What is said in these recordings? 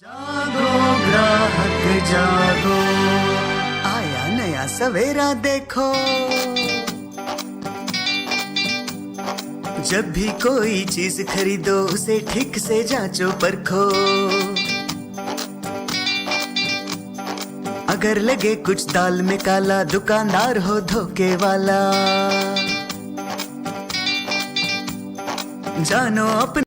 जागो ग्राहक, जागो। आया नया सवेरा, देखो। जब भी कोई चीज़ खरीदो, उसे ठीक से जांचो, परखो। अगर लगे कुछ दाल में काला, दुकानदार हो धोखे वाला। जानो अपने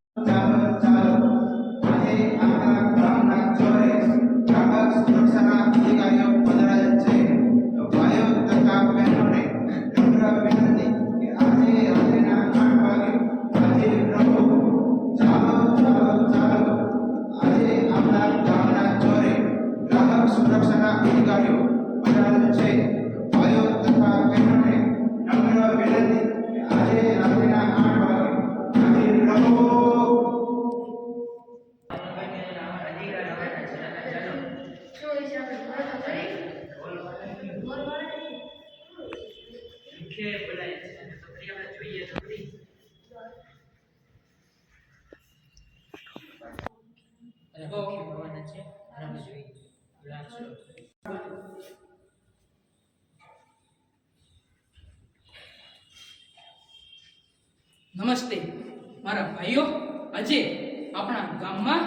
નમસ્તે. મારા ભાઈઓ, આજે આપણા ગામમાં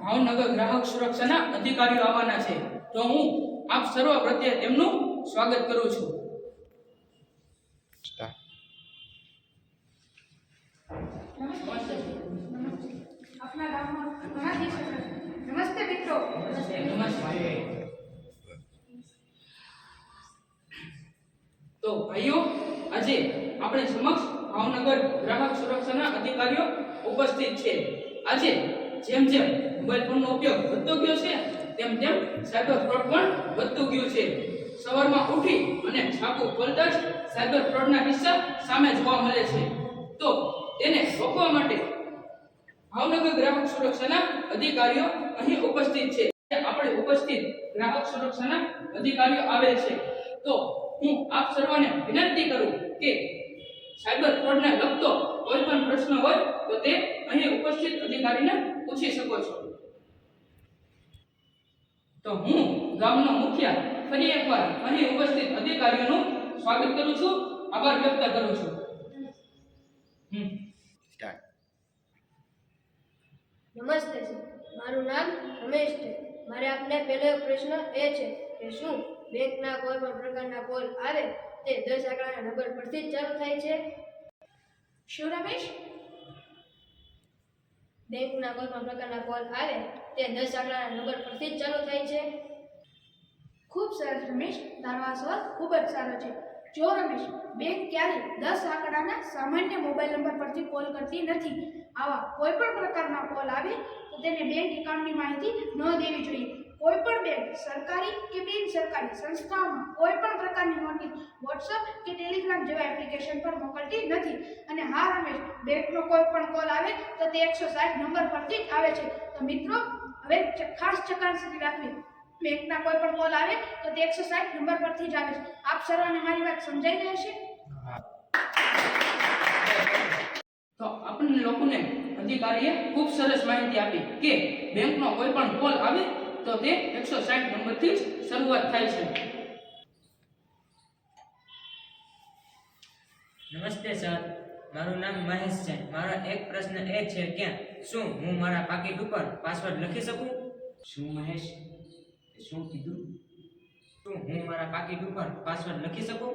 ભાવનગર ગ્રાહક સુરક્ષાના અધિકારીઓ આવવાના છે. તો હું આપ સર્વ પ્રત્યે તેમનું સ્વાગત કરું છું આપણા ગામમાં ઘણા દિવસો થયા. નમસ્તે મિત્રો નમસ્તે તો ભાઈઓ, આજે આપણે સમક્ષ ભાવનગર ગ્રાહક સુરક્ષાના અધિકારીઓ ઉપસ્થિત છે. આજે જેમ જેમ મોબાઈલ ફોનનો ઉપયોગ વધતો ગયો છે, તેમ તેમ સાયબર ફ્રોડ પણ વધતું ગયું છે. સવારમાં ઉઠી અને છાપુ ખોલતા જ સાયબર ફ્રોડના કિસ્સા સામે જોવા મળે છે. તો તેને રોકવા માટે ભાવનગર ગ્રાહક સુરક્ષાના અધિકારીઓ અહીં ઉપસ્થિત છે. આપણે ઉપસ્થિત ગ્રાહક સુરક્ષાના અધિકારીઓ આવેલ છે. તો હું આપ સર્વને વિનંતી કરું કે સાયબર ફ્રોડને લગતો કોઈ પણ પ્રશ્ન હોય તો તે અહીં ઉપસ્થિત અધિકારીને પૂછી શકો છો. તો હું ગામનો મુખ્ય ફરી એકવાર અહીં ઉપસ્થિત અધિકારીઓનું સ્વાગત કરું છું આભાર વ્યક્ત કરું છું. હમ. નમસ્તે સર. મારું નામ રમેશ છે. મારે આપને પહેલો પ્રશ્ન એ છે કે શું બેંકના કોઈ પણ પ્રકારના કોલ આવે તે દસ આંકડાના નંબર પરથી જ ચાલુ થાય છે. શું રમેશ? બેંકના કોઈ પણ પ્રકારના કોલ આવે તે દસ આંકડાના નંબર પરથી જ ચાલુ થાય છે. ખૂબ સરસ રમેશ, તારો આ સવાલ ખૂબ જ સારો છે. જો રમેશ, બેંક ક્યારે દસ આંકડાના સામાન્ય મોબાઈલ નંબર પરથી કોલ કરતી નથી, આવા કોઈ પણ પ્રકારના કોલ આવે તો તેને બેંક એકાઉન્ટની માહિતી ન દેવી જોઈએ. કોઈ પણ બેંક સરકારી કે બિન સરકારી સંસ્થાઓમાં કોઈ પણ પ્રકારની નોટિસ વોટ્સઅપ કે ટેલિગ્રામ જેવા એપ્લિકેશન પર મોકલતી નથી. અને હા, રમેશ, બેંકનો કોઈ પણ કોલ આવે તો તે એકસો સાઠ નંબર પરથી જ આવે છે. તો મિત્રો, હવે ખાસ ચકાસણી રાખવી. બેંકના કોઈ પણ કોલ આવે તો તે એકસો સાઠ નંબર પરથી જ આવે છે. આપ સર્વને મારી વાત સમજાઈ ગઈ છે તો આપણને લોકોને અધિકારીએ ખૂબ સરસ માહિતી આપી કે બેંકનો કોઈ પણ કોલ આવે તો તે એકસો સાઠ નંબરથી જ શરૂઆત થાય છે. નમસ્તે સર. મારું નામ મહેશ છે. મારો એક પ્રશ્ન એ છે કે શું હું મારા પાકીટ ઉપર પાસવર્ડ લખી શકું? શું મહેશ? શું કીધું? શું હું મારા પાકીટ ઉપર પાસવર્ડ લખી શકું?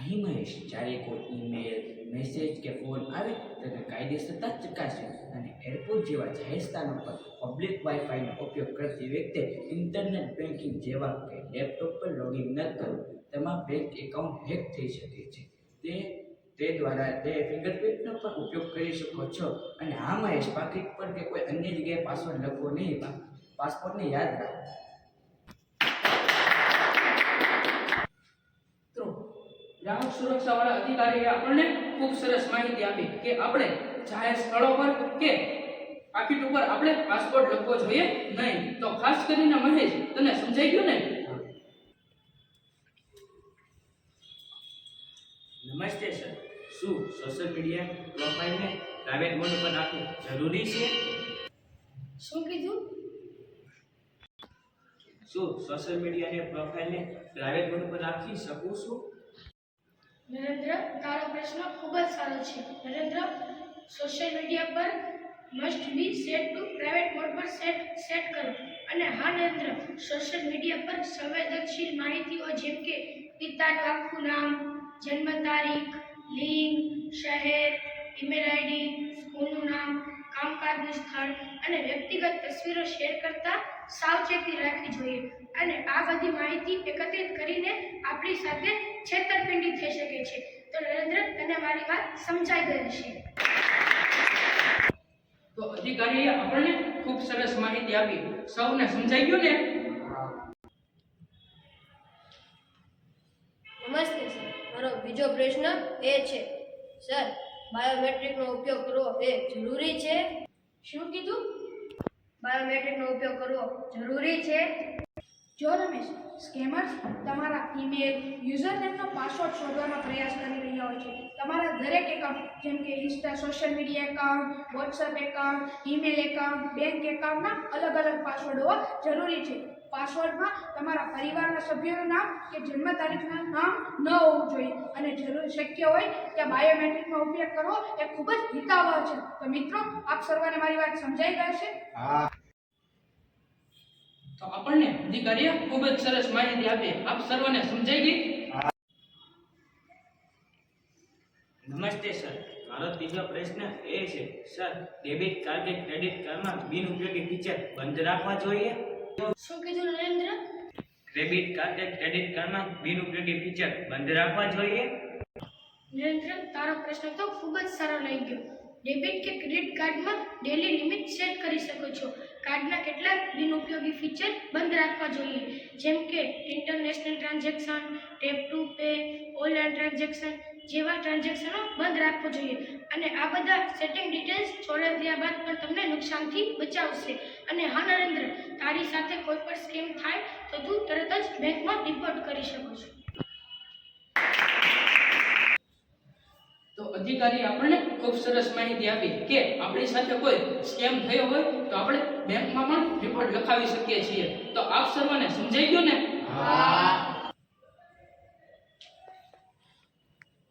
નહીં મહેશ જ્યારે કોઈ ઈમેલ મેસેજ કે ફોન આવે તેને કાયદેસરતા જ ચકાસશે અને એરપોર્ટ જેવા જાહેર સ્થાનો પર પબ્લિક વાઈફાઈનો ઉપયોગ કરતી વ્યક્તિ ઇન્ટરનેટ બેન્કિંગ જેવા કે લેપટોપ પર લોગિન ન કરવું તેમાં બેંક એકાઉન્ટ હેક થઈ શકે છે. તે તે દ્વારા તે ફિંગરપ્રિન્ટનો પણ ઉપયોગ કરી શકો છો. અને હા, મહેશ, પાકીટ પર કે કોઈ અન્ય જગ્યાએ પાસવર્ડ લખવો નહીં પાસપોર્ટને યાદ રાખો. ગ્રાહક સુરક્ષાવાળા અધિકારીએ આપણને ખૂબ સરસ માહિતી આપી કે આપણે જાહેર સ્થળો પર કે પાકીટ ઉપર આપણે પાસપોર્ટ લખવો જોઈએ નહીં. તો ખાસ કરીને મહેશ તને સમજાઈ ગયું ને? નમસ્તે સર. શું સોશિયલ મીડિયા પ્રોફાઇલને પ્રાઇવેટ મોડ પર રાખવું જરૂરી છે? શું કીધું? શું સોશિયલ મીડિયાને પ્રોફાઇલને પ્રાઇવેટ મોડ પર રાખી શકું છું? નરેન્દ્ર, તારો પ્રશ્ન ખૂબ જ સારો છે. નરેન્દ્ર સોશિયલ મીડિયા પર must be set to private mode પર સેટ સેટ કરો. અને હા, નરેન્દ્ર સોશિયલ મીડિયા પર સંવેદનશીલ માહિતીઓ જેમ કે પિતાનું આખું નામ, જન્મ તારીખ લિંગ શહેર ઈમેલ આઈડી સ્કૂલનું નામ, કામકાજનું સ્થળ અને વ્યક્તિગત તસવીરો શેર કરતા સાવચેતી રાખવી જોઈએ. અને આ બધી માહિતી એકત્રિત કરીને આપણી સાથે છેતરપિંડી થઈ શકે છે. તો નરેન્દ્ર તને મારી વાત સમજાઈ ગઈ હશે. તો અધિકારીએ આપણને ખૂબ સરસ માહિતી આપી. સૌને સમજાઈ ગયું ને? નમસ્તે સર. મારો બીજો પ્રશ્ન એ છે સર બાયોમેટ્રિકનો ઉપયોગ કરવો એ જરૂરી છે? શું કીધું? બાયોમેટ્રિકનો ઉપયોગ કરવો જરૂરી છે? જો રમેશ, સ્કેમર્સ તમારા ઈમેલ યુઝરનેમનો પાસવર્ડ શોધવાનો પ્રયાસ કરી રહ્યા હોય છે. તમારા દરેક એકાઉન્ટ જેમ કે insta social media account WhatsApp account email account bank એકાઉન્ટના અલગ અલગ પાસવર્ડ હોવા જરૂરી છે. પાસવર્ડમાં તમારા પરિવારના સભ્યોનું નામ કે જન્મ તારીખનું નામ ન હોવું જોઈએ. અને જરૂર શક્ય હોય ત્યાં બાયોમેટ્રિકનો ઉપયોગ કરવો એ ખૂબ જ હિતાવહ છે. તો મિત્રો, આપ સર્વને મારી વાત સમજાઈ ગઈ છે હા. તો આપણને દીકરીએ ખૂબ જ સરસ માહિતી આપી. આપ સર્વને સમજાઈ ગઈ? નમસ્તે સર. મારો ત્રીજો પ્રશ્ન એ છે સર ડેબિટ કાર્ડ કે ક્રેડિટ કાર્ડમાં બિનઉપયોગી ફીચર બંધ રાખવા જોઈએ? શું કીધું નરેન્દ્ર? ડેબિટ કાર્ડ કે ક્રેડિટ કાર્ડમાં બિનઉપયોગી ફીચર બંધ રાખવા જોઈએ? નરેન્દ્ર તારો પ્રશ્ન તો ખૂબ જ સારો લઈ ગયો ડેબિટ કે ક્રેડિટ કાર્ડમાં ડેલી લિમિટ સેટ કરી શકો છો. કાર્ડના કેટલાક બિનઉપયોગી ફીચર બંધ રાખવા જોઈએ. જેમ કે international transaction, tap to pay, online transaction જેવા ટ્રાન્ઝેક્શનો બંધ રાખવો જોઈએ. અને આ બધા સેટિંગ ડિટેલ્સ છોડાવ્યા બાદ પણ તમને નુકસાનથી બચાવશે. અને હા નરેન્દ્ર, તારી સાથે કોઈ પણ સ્કેમ થાય તો તું તરત જ બેંકમાં રિપોર્ટ કરી શકો છો. તો અધિકારી આપણને ખૂબ સરસ માહિતી આપી કે આપણી સાથે કોઈ સ્કેમ થયો હોય તો આપણે બેંકમાં પણ રિપોર્ટ લખાવી શકીએ છીએ. તો આપ સર્વને સમજાઈ ગયું ને?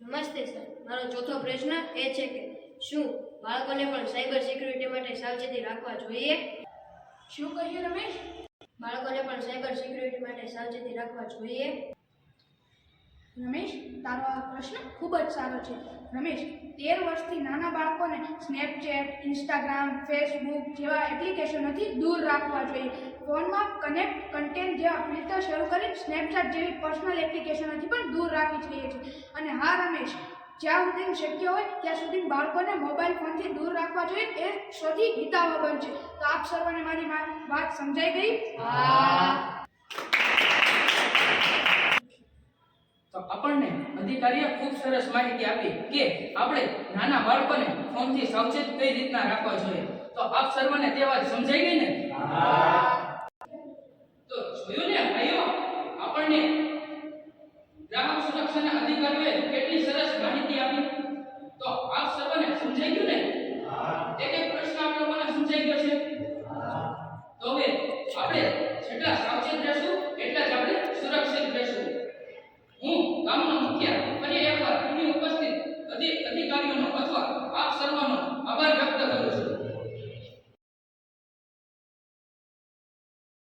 નમસ્તે સર. મારો ચોથો પ્રશ્ન એ છે કે શું બાળકોને પણ સાયબર સિક્યુરિટી માટે સાવચેતી રાખવા જોઈએ? શું કહ્યું રમેશ? બાળકોને પણ સાયબર સિક્યુરિટી માટે સાવચેતી રાખવા જોઈએ? રમેશ, તારો આ પ્રશ્ન ખૂબ જ સારો છે. રમેશ, તેર વર્ષથી નાના બાળકોને સ્નેપચેટ ઇન્સ્ટાગ્રામ ફેસબુક જેવા એપ્લિકેશનોથી દૂર રાખવા જોઈએ. ફોનમાં કનેક્ટ કન્ટેન્ટ જેવા ફિલ્ટર શરૂ કરી સ્નેપચેટ જેવી પર્સનલ એપ્લિકેશનોથી પણ દૂર રાખવી જોઈએ છે અને હા, રમેશ, જ્યાં સુધી શક્ય હોય ત્યાં સુધી બાળકોને મોબાઈલ ફોનથી દૂર રાખવા જોઈએ. એ સૌથી હિતાવહ છે. તો આપ સર્વને મારી વાત સમજાઈ ગઈ? તો આપણને અધિકારીએ ખૂબ સરસ માહિતી આપી કે આપણે નાના બાળકોને ફોનથી સાવચેત કઈ રીતના રાખવા જોઈએ. તો આપ સર્વને તે વાત સમજાઈ ગઈ ને? તો જોયું ને ભાઈઓ, આપણને ગ્રાહક સુરક્ષાના અધિકારીએ કેટલી સરસ માહિતી આપી. તો આપ સર્વને સમજાઈ ગયું ને? એક એક પ્રશ્ન આપ લોકોને સમજાઈ ગયો છે? તો હવે આપણે જેટલા સાવચેત રહેશું, એટલા જ આપણે સુરક્ષિત રહેશું. હું ગામનો